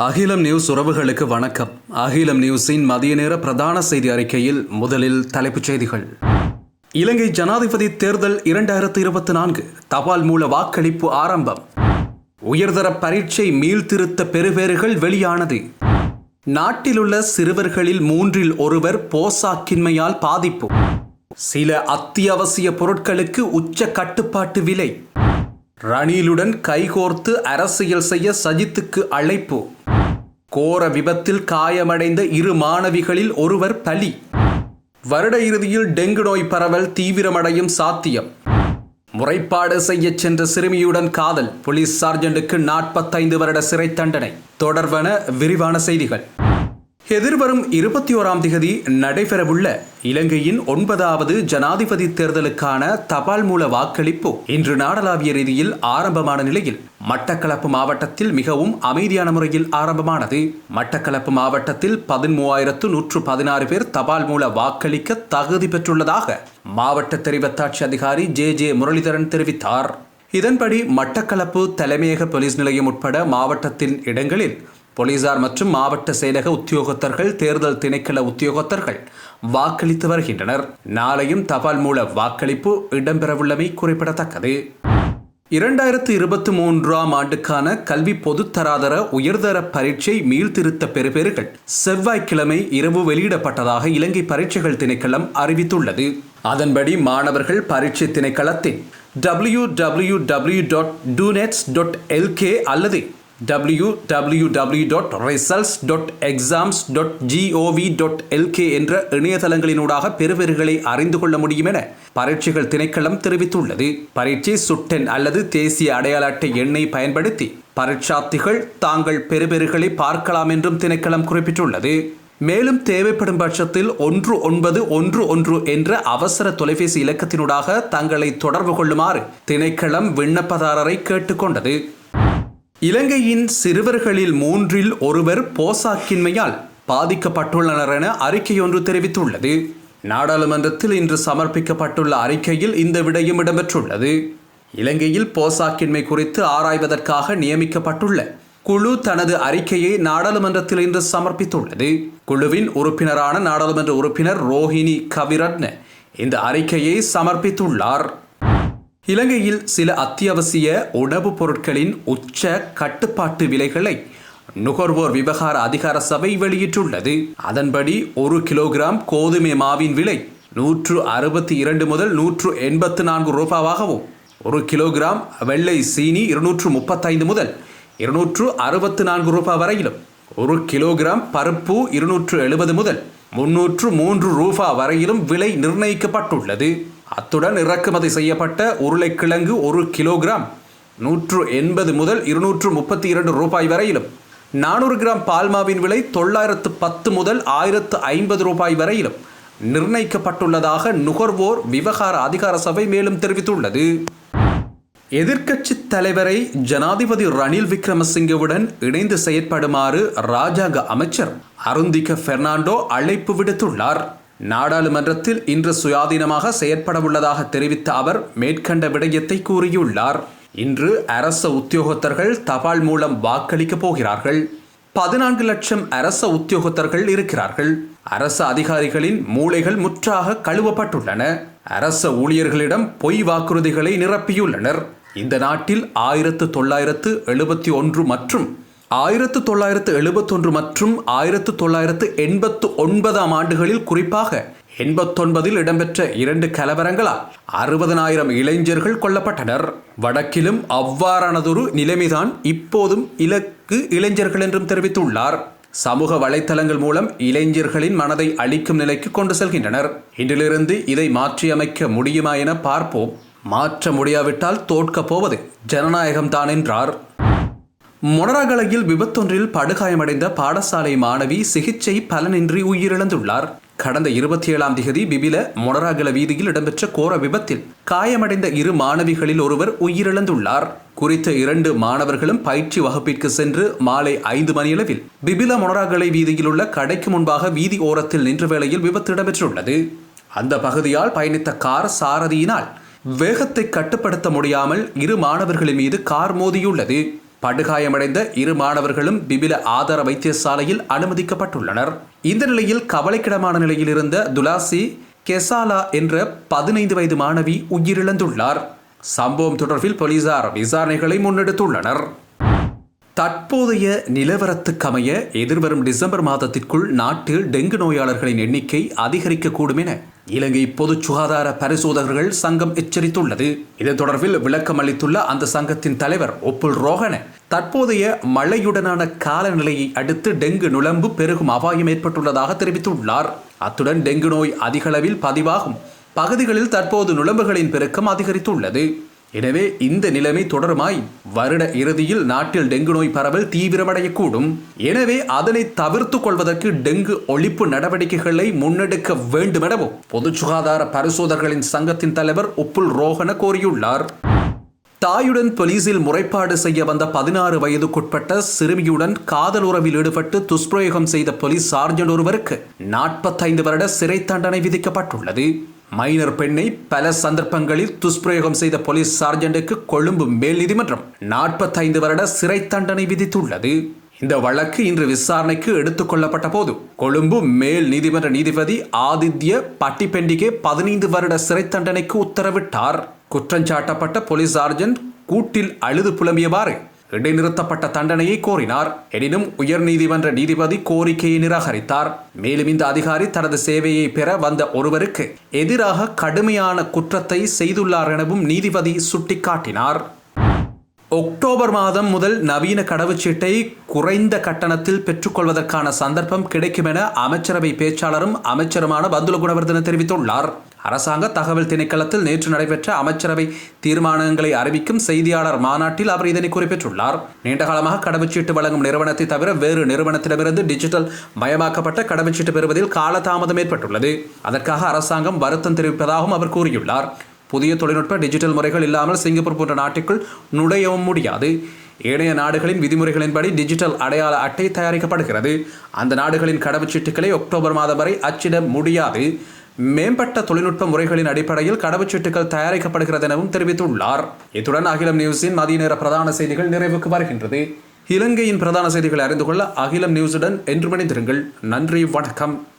அகிலம் நியூஸ் உறவுகளுக்கு வணக்கம். அகிலம் நியூஸின் மதிய நேர பிரதான செய்தி அறிக்கையில் முதலில் தலைப்புச் செய்திகள். இலங்கை ஜனாதிபதி தேர்தல் இரண்டாயிரத்து இருபத்தி நான்கு தபால் மூல வாக்களிப்பு ஆரம்பம். உயர்தர பரீட்சை மீள்திருத்த பெறுபேறுகள் வெளியானது. நாட்டிலுள்ள சிறுவர்களில் மூன்றில் ஒருவர் போசாக்கின்மையால் பாதிப்பு. சில அத்தியாவசிய பொருட்களுக்கு உச்ச கட்டுப்பாட்டு விலை. ரணிலுடன் கைகோர்த்து அரசியல் செய்ய சஜித்துக்கு அழைப்பு. கோர விபத்தில் காயமடைந்த இரு மாணவிகளில் ஒருவர் பலி. வருட இறுதியில் டெங்கு நோய் பரவல் தீவிரமடையும் சாத்தியம். முறைப்பாடு செய்யச் சென்ற சிறுமியுடன் காதல். போலீஸ் சார்ஜென்ட்டுக்கு நாற்பத்தைந்து வருட சிறை தண்டனை. தொடர்வன விரிவான செய்திகள். எதிர்வரும் இருபத்தி ஓராம் திகதி நடைபெறவுள்ள இலங்கையின் ஒன்பதாவது ஜனாதிபதி தேர்தலுக்கான தபால் மூல வாக்களிப்பு இன்று நாடளாவிய ரீதியில் ஆரம்பமான நிலையில். மட்டக்களப்பு மாவட்டத்தில் மிகவும் அமைதியான முறையில் ஆரம்பமானது. மட்டக்களப்பு மாவட்டத்தில் பதிமூவாயிரத்து நூற்று பதினாறு பேர் தபால் மூல வாக்களிக்க தகுதி பெற்றுள்ளதாக மாவட்ட தெரிவத்தாட்சி அதிகாரி ஜே ஜே முரளிதரன் தெரிவித்தார். இதன்படி மட்டக்களப்பு தலைமையக போலீஸ் நிலையம் உட்பட மாவட்டத்தின் இடங்களில் போலீசார் மற்றும் மாவட்ட செயலக உத்தியோகத்தர்கள் தேர்தல் திணைக்கள உத்தியோகத்தர்கள் வாக்களித்து வருகின்றனர். நாளையும் தபால் மூல வாக்களிப்பு இடம்பெறவுள்ளமை குறிப்பிடத்தக்கது. இரண்டாயிரத்து இருபத்தி மூன்றாம் ஆண்டுக்கான கல்வி பொதுத்தராதர உயர்தர பரீட்சை மீள்திருத்த பெறுபேறுகள் செவ்வாய்க்கிழமை இரவு வெளியிடப்பட்டதாக இலங்கை பரீட்சைகள் திணைக்களம் அறிவித்துள்ளது. அதன்படி மாணவர்கள் பரீட்சை திணைக்களத்தின் W W W dot doenets dot LK அல்லது W W dot results dot exams dot G O V dot LK என்ற இணையதளங்களினூடாக பெறுபேறுகளை அறிந்து கொள்ள முடியும் என பரீட்சைகள் திணைக்களம் தெரிவித்துள்ளது. பரீட்சை சுட்டெண் அல்லது தேசிய அடையாள அட்டை எண்ணை பயன்படுத்தி பரீட்சார்த்திகள் தாங்கள் பெறுபெறுகளை பார்க்கலாம் என்றும் திணைக்களம் குறிப்பிட்டுள்ளது. மேலும் தேவைப்படும் பட்சத்தில் ஒன்று ஒன்பது ஒன்று ஒன்று என்ற அவசர தொலைபேசி இலக்கத்தினூடாக தங்களை தொடர்பு கொள்ளுமாறு திணைக்களம் விண்ணப்பதாரரை கேட்டுக்கொண்டது. இலங்கையின் சிறுவர்களில் மூன்றில் ஒருவர் போசாக்கின்மையால் பாதிக்கப்பட்டுள்ளனர் என அறிக்கையொன்று தெரிவித்துள்ளது. நாடாளுமன்றத்தில் இன்று சமர்ப்பிக்கப்பட்டுள்ள அறிக்கையில் இந்த விடயம் இடம்பெற்றுள்ளது. இலங்கையில் போசாக்கின்மை குறித்து ஆராய்வதற்காக நியமிக்கப்பட்டுள்ள குழு தனது அறிக்கையை நாடாளுமன்றத்தில் இன்று சமர்ப்பித்துள்ளது. குழுவின் உறுப்பினரான நாடாளுமன்ற உறுப்பினர் ரோஹிணி கவிரட்ன இந்த அறிக்கையை சமர்ப்பித்துள்ளார். இலங்கையில் சில அத்தியாவசிய உணவுப் பொருட்களின் உச்ச கட்டுப்பாட்டு விலைகளை நுகர்வோர் விவகார அதிகார சபை வெளியிட்டுள்ளது. அதன்படி ஒரு கிலோகிராம் கோதுமை மாவின் விலை நூற்று அறுபத்தி இரண்டு முதல் நூற்று எண்பத்து நான்கு ரூபாவாகவும் ஒரு கிலோகிராம் வெள்ளை சீனி இருநூற்று முப்பத்தைந்து முதல் இருநூற்று அறுபத்து நான்கு ரூபாய் வரையிலும் ஒரு கிலோகிராம் பருப்பு இருநூற்று எழுபது முதல் முன்னூற்று மூன்று ரூபா வரையிலும் விலை நிர்ணயிக்கப்பட்டுள்ளது. அத்துடன் இறக்குமதி செய்யப்பட்ட உருளைக்கிழங்கு ஒரு கிலோகிராம் நூற்று எண்பது முதல் இருநூற்று முப்பத்தி இரண்டு ரூபாய் வரையிலும். நானூறு கிராம் பால்மாவின் விலை தொள்ளாயிரத்து பத்து முதல் ஆயிரத்து ஐம்பது ரூபாய் வரையிலும். நிர்ணயிக்கப்பட்டுள்ளதாக நுகர்வோர் விவகார அதிகார சபை மேலும் தெரிவித்துள்ளது. எதிர்க்கட்சி தலைவரை ஜனாதிபதி ரணில் விக்ரமசிங்கவுடன் இணைந்து செயற்படுமாறு ராஜாங்க அமைச்சர் அருந்திக பெர்னாண்டோ அழைப்பு விடுத்துள்ளார். நாடாளுமன்றத்தில் இன்று சுயாதீனமாக செயற்படவுள்ளதாக தெரிவித்த அவர் மேற்கண்ட விடயத்தை கூறியுள்ளார். இன்று அரச உத்தியோகத்தர்கள் தபால் மூலம் வாக்களிக்கப் போகிறார்கள். பதினான்கு லட்சம் அரச உத்தியோகத்தர்கள் இருக்கிறார்கள். அரச அதிகாரிகளின் மூளைகள் முற்றாக கழுவப்பட்டுள்ளன. அரச ஊழியர்களிடம் பொய் வாக்குறுதிகளை நிரப்பியுள்ளனர். இந்த நாட்டில் ஆயிரத்து தொள்ளாயிரத்து எழுபத்தி ஒன்று மற்றும் ஆயிரத்து தொள்ளாயிரத்து எழுபத்தொன்று மற்றும் ஆயிரத்து தொள்ளாயிரத்து எண்பத்து ஒன்பதாம் ஆண்டுகளில் குறிப்பாக எண்பத்தொன்பதில் இடம்பெற்ற இரண்டு கலவரங்களால் அறுபதனாயிரம் இளைஞர்கள் கொல்லப்பட்டனர். வடக்கிலும் அவ்வாறானதொரு நிலைமைதான் இப்போதும் இலக்கு இளைஞர்கள் என்றும் தெரிவித்துள்ளார். சமூக வலைத்தளங்கள் மூலம் இளைஞர்களின் மனதை அளிக்கும் நிலைக்கு கொண்டு செல்கின்றனர். இன்றிலிருந்து இதை மாற்றியமைக்க முடியுமா என பார்ப்போம். மாற்ற முடியாவிட்டால் தோற்கப் போவது ஜனநாயகம்தான் என்றார் மொனரகலையில் விபத்தொன்றில் படுகாயமடைந்த பாடசாலை மாணவி சிகிச்சை பலனின்றி உயிரிழந்துள்ளார். கடந்த இருபத்தி ஏழாம் திகதி பிபில மொனராகல வீதியில் இடம்பெற்ற கோர விபத்தில் காயமடைந்த இரு மாணவிகளில் ஒருவர் உயிரிழந்துள்ளார். குறித்த இரண்டு மாணவர்களும் பயிற்சி வகுப்பிற்கு சென்று மாலை ஐந்து மணியளவில் பிபில மொனராகலை வீதியில் உள்ள கடைக்கு முன்பாக வீதி ஓரத்தில் நின்ற வேளையில் விபத்து இடம்பெற்றுள்ளது. அந்த பகுதியால் பயணித்த கார் சாரதியினால் வேகத்தை கட்டுப்படுத்த முடியாமல் இரு மாணவர்களின் மீது கார் மோதியுள்ளது. படுகாயமடைந்த இரு மாணவர்களும் பிபில ஆதார வைத்தியசாலையில் அனுமதிக்கப்பட்டுள்ளனர். இந்த நிலையில் கவலைக்கிடமான நிலையில் இருந்த துலாசி கெசாலா என்ற பதினைந்து வயது மாணவி உயிரிழந்துள்ளார். சம்பவம் தொடர்பில் போலீசார் விசாரணைகளை முன்னெடுத்துள்ளனர். தற்போதைய நிலவரத்துக்கமைய எதிர்வரும் டிசம்பர் மாதத்திற்குள் நாட்டில் டெங்கு நோயாளர்களின் எண்ணிக்கை அதிகரிக்கக்கூடும் என இலங்கை பொது சுகாதார பரிசோதகர்கள் சங்கம் எச்சரித்துள்ளது. இது தொடர்பில் விளக்கம் அளித்துள்ள அந்த சங்கத்தின் தலைவர் ஒப்புல் ரோகன தற்போதைய மழையுடனான காலநிலையை அடுத்து டெங்கு நுழம்பு பெருகும் அபாயம் ஏற்பட்டுள்ளதாக தெரிவித்துள்ளார். அத்துடன் டெங்கு நோய் அதிகளவில் பதிவாகும். பகுதிகளில் தற்போது நுழம்புகளின் பெருக்கம் அதிகரித்துள்ளது. எனவே இந்த நிலைமை தொடருமாய். வருட இறுதியில் நாட்டில் டெங்கு நோய் பரவல் தீவிரமடையக்கூடும். எனவே அதனை தவிர்த்து கொள்வதற்கு டெங்கு ஒழிப்பு நடவடிக்கைகளை முன்னெடுக்க வேண்டுமெனவும் பொது சுகாதார பரிசோதகர்களின் சங்கத்தின் தலைவர் உப்புல் ரோஹன கோரியுள்ளார். தாயுடன் போலீசில் முறைப்பாடு செய்ய வந்த பதினாறு வயதுக்குட்பட்ட சிறுமியுடன் காதல் உறவில் ஈடுபட்டு துஷ்பிரயோகம் செய்த போலீஸ் சார்ஜன் ஒருவருக்கு நாற்பத்தைந்து வருட சிறை தண்டனை விதிக்கப்பட்டுள்ளது. மைனர் பெண்ணை பல சந்தர்ப்பங்களில் துஷ்பிரயோகம் செய்த போலீஸ் சார்ஜென்ட்டுக்கு கொழும்பு மேல் நீதிமன்றம் நாற்பத்தைந்து வருட சிறை தண்டனை விதித்துள்ளது. இந்த வழக்கு இன்று விசாரணைக்கு எடுத்துக்கொள்ளப்பட்ட போது கொழும்பு மேல் நீதிமன்ற நீதிபதி ஆதித்ய பட்டிபெண்டிகே பதினைந்து வருட சிறை தண்டனைக்கு உத்தரவிட்டார். குற்றஞ்சாட்டப்பட்ட போலீஸ் சார்ஜென்ட் கூட்டில் அழுது புலம்பியவாறு இடைநிறுத்தப்பட்ட தண்டனையை கோரினார். எனினும் உயர்நீதிமன்ற நீதிபதி கோரிக்கையை நிராகரித்தார். மேலும் இந்த அதிகாரி தனது சேவையை பெற வந்த ஒருவருக்கு எதிராக கடுமையான குற்றத்தை செய்துள்ளார் எனவும் நீதிபதி சுட்டிக்காட்டினார். ஒக்டோபர் மாதம் முதல் நவீன கடவுச்சீட்டை குறைந்த கட்டணத்தில் பெற்றுக்கொள்வதற்கான சந்தர்ப்பம் கிடைக்கும் என அமைச்சரவை பேச்சாளரும் அமைச்சருமான பந்துல குணவர்தன தெரிவித்துள்ளார். அரசாங்க தகவல் திணைக்களத்தில் நேற்று நடைபெற்ற அமைச்சரவை தீர்மானங்களை அறிவிக்கும் செய்தியாளர் மாநாட்டில் அவர் இதனை குறிப்பிட்டுள்ளார். நீண்ட காலமாக கடவுச்சீட்டு வழங்கும் நிறுவனத்தை தவிர வேறு நிறுவனத்திடமிருந்து டிஜிட்டல் மயமாக்கப்பட்ட கடவுச்சீட்டு பெறுவதில் காலதாமதம் ஏற்பட்டுள்ளது. அதற்காக அரசாங்கம் வருத்தம் தெரிவிப்பதாகவும் அவர் கூறியுள்ளார். புதிய தொழில்நுட்ப டிஜிட்டல் முறைகள் இல்லாமல் சிங்கப்பூர் போன்ற நாட்டுக்குள் நுழையவும் முடியாது. ஏனைய நாடுகளின் விதிமுறைகளின்படி டிஜிட்டல் அடையாள அட்டை தயாரிக்கப்படுகிறது. அந்த நாடுகளின் கடவுச்சீட்டுகளை அக்டோபர் மாதம் வரை அச்சிட முடியாது. மேம்பட்ட தொழில்நுட்ப முறைகளின் அடிப்படையில் கடவுச்சீட்டுகள் தயாரிக்கப்படுகிறது எனவும் தெரிவித்துள்ளார். இத்துடன் அகிலம் நியூஸின் மதிய நேர பிரதான செய்திகள் நிறைவுக்கு வருகின்றது. இலங்கையின் பிரதான செய்திகளை அறிந்து கொள்ள அகிலம் நியூஸுடன் என்று மணிந்திருங்கள் நன்றி வணக்கம்.